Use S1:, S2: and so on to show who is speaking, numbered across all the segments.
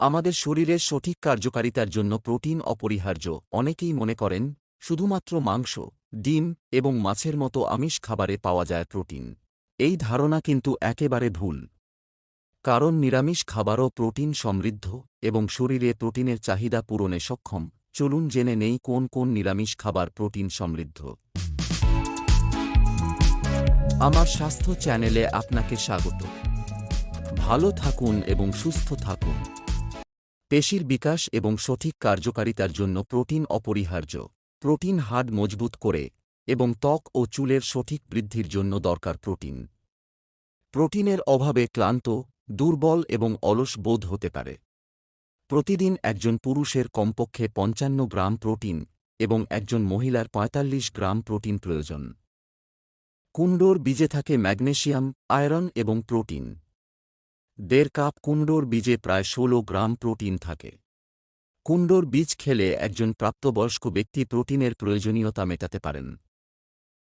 S1: আমাদের শরীরের সঠিক কার্যকারিতার জন্য প্রোটিন অপরিহার্য। অনেকেই মনে করেন, শুধুমাত্র মাংস, ডিম এবং মাছের মতো আমিষ খাবারে পাওয়া যায় প্রোটিন। এই ধারণা কিন্তু একেবারে ভুল। কারণ নিরামিষ খাবারও প্রোটিন সমৃদ্ধ এবং শরীরে প্রোটিনের চাহিদা পূরণে সক্ষম। চলুন জেনে নেই কোন কোন নিরামিষ খাবার প্রোটিন সমৃদ্ধ। আমার স্বাস্থ্য চ্যানেলে আপনাকে স্বাগত। ভালো থাকুন এবং সুস্থ থাকুন। পেশির বিকাশ এবং সঠিক কার্যকারিতার জন্য প্রোটিন অপরিহার্য। প্রোটিন হাড় মজবুত করে এবং ত্বক ও চুলের সঠিক বৃদ্ধির জন্য দরকার প্রোটিন। প্রোটিনের অভাবে ক্লান্ত, দুর্বল এবং অলস বোধ হতে পারে। প্রতিদিন একজন পুরুষের কমপক্ষে পঞ্চান্ন গ্রাম প্রোটিন এবং একজন মহিলার ৪৫ গ্রাম প্রোটিন প্রয়োজন। কুণ্ডোর বীজে থাকে ম্যাগনেশিয়াম, আয়রন এবং প্রোটিন। দেড় কাপ কুণ্ডোর বীজে প্রায় ১৬ গ্রাম প্রোটিন থাকে। কুণ্ডোর বীজ খেলে একজন প্রাপ্তবয়স্ক ব্যক্তি প্রোটিনের প্রয়োজনীয়তা মেটাতে পারেন।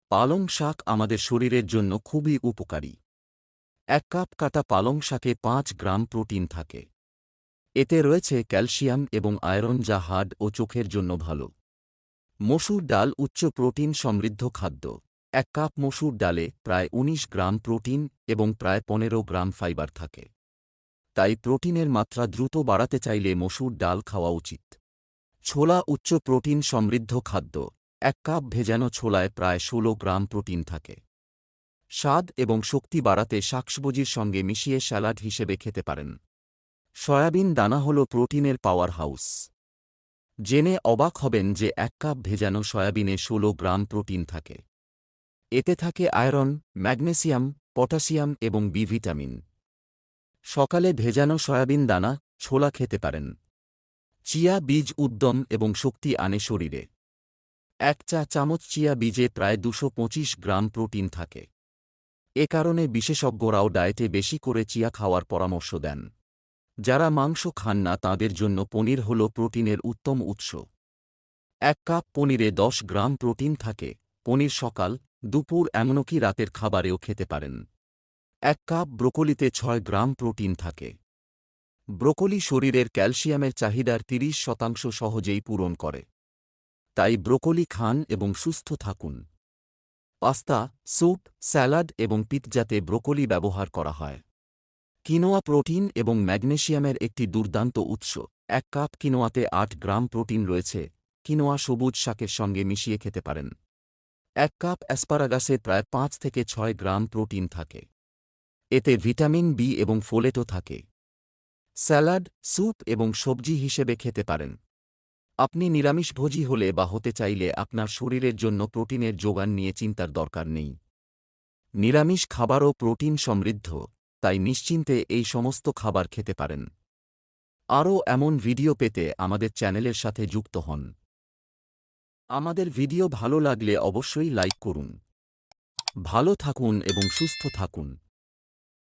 S1: পালং শাক আমাদের শরীরের জন্য খুবই উপকারী। এক কাপ কাটা পালং শাকে পাঁচ গ্রাম প্রোটিন থাকে। এতে রয়েছে ক্যালসিয়াম এবং আয়রন যা হাড় ও চোখের জন্য ভালো। মসুর ডাল উচ্চ প্রোটিন সমৃদ্ধ খাদ্য। এক কাপ মসুর ডালে প্রায় ১৯ গ্রাম প্রোটিন এবং প্রায় পনেরো গ্রাম ফাইবার থাকে। তাই প্রোটিনের মাত্রা দ্রুত বাড়াতে চাইলে মসুর ডাল খাওয়া উচিত। ছোলা উচ্চ প্রোটিন সমৃদ্ধ খাদ্য। এক কাপ ভেজানো ছোলায় প্রায় ১৬ গ্রাম প্রোটিন থাকে। স্বাদ এবং শক্তি বাড়াতে শাকসবজির সঙ্গে মিশিয়ে স্যালাড হিসেবে খেতে পারেন। সয়াবিন দানা হল প্রোটিনের পাওয়ার হাউস। জেনে অবাক হবেন যে এক কাপ ভেজানো সয়াবিনে ১৬ গ্রাম প্রোটিন থাকে। এতে থাকে আয়রন, ম্যাগনেসিয়াম পটাশিয়াম এবং বি ভিটামিন। সকালে ভেজানো সয়াবিন দানা ছোলা খেতে পারেন। চিয়া বীজ উদ্যম এবং শক্তি আনে শরীরে। এক চা চামচ চিয়া বীজে প্রায় দুশো গ্রাম প্রোটিন থাকে। এ কারণে বিশেষজ্ঞরাও ডায়েটে বেশি করে চিয়া খাওয়ার পরামর্শ দেন। যারা মাংস খান না, তাঁদের জন্য পনির হল প্রোটিনের উত্তম উৎস। এক কাপ পনিরে দশ গ্রাম প্রোটিন থাকে। পনির সকাল, দুপুর এমনকি রাতের খাবারেও খেতে পারেন। এক কাপ ব্রোকলিতে ছয় গ্রাম প্রোটিন থাকে। ব্রোকলি শরীরের ক্যালসিয়ামের চাহিদার ৩০ শতাংশ সহজেই পূরণ করে। তাই ব্রোকলি খান এবং সুস্থ থাকুন। পাস্তা, স্যুপ, স্যালাড এবং পিৎজাতে ব্রোকলি ব্যবহার করা হয়। কিনোয়া প্রোটিন এবং ম্যাগনেশিয়ামের একটি দুর্দান্ত উৎস। এক কাপ কিনোয়াতে আট গ্রাম প্রোটিন রয়েছে। কিনোয়া সবুজ শাকের সঙ্গে মিশিয়ে খেতে পারেন। এক কাপ অ্যাসপারাগাসে প্রায় পাঁচ থেকে ছয় গ্রাম প্রোটিন থাকে। এতে ভিটামিন বি এবং ফোলেটও থাকে। স্যালাড, স্যুপ এবং সবজি হিসেবে খেতে পারেন। আপনি নিরামিষভোজী হলে বা হতে চাইলে আপনার শরীরের জন্য প্রোটিনের যোগান নিয়ে চিন্তার দরকার নেই। নিরামিষ খাবারও প্রোটিন সমৃদ্ধ, তাই নিশ্চিন্তে এই সমস্ত খাবার খেতে পারেন। আরও এমন ভিডিও পেতে আমাদের চ্যানেলের সাথে যুক্ত হন। আমাদের ভিডিও ভালো লাগলে অবশ্যই লাইক করুন। ভালো থাকুন এবং সুস্থ থাকুন।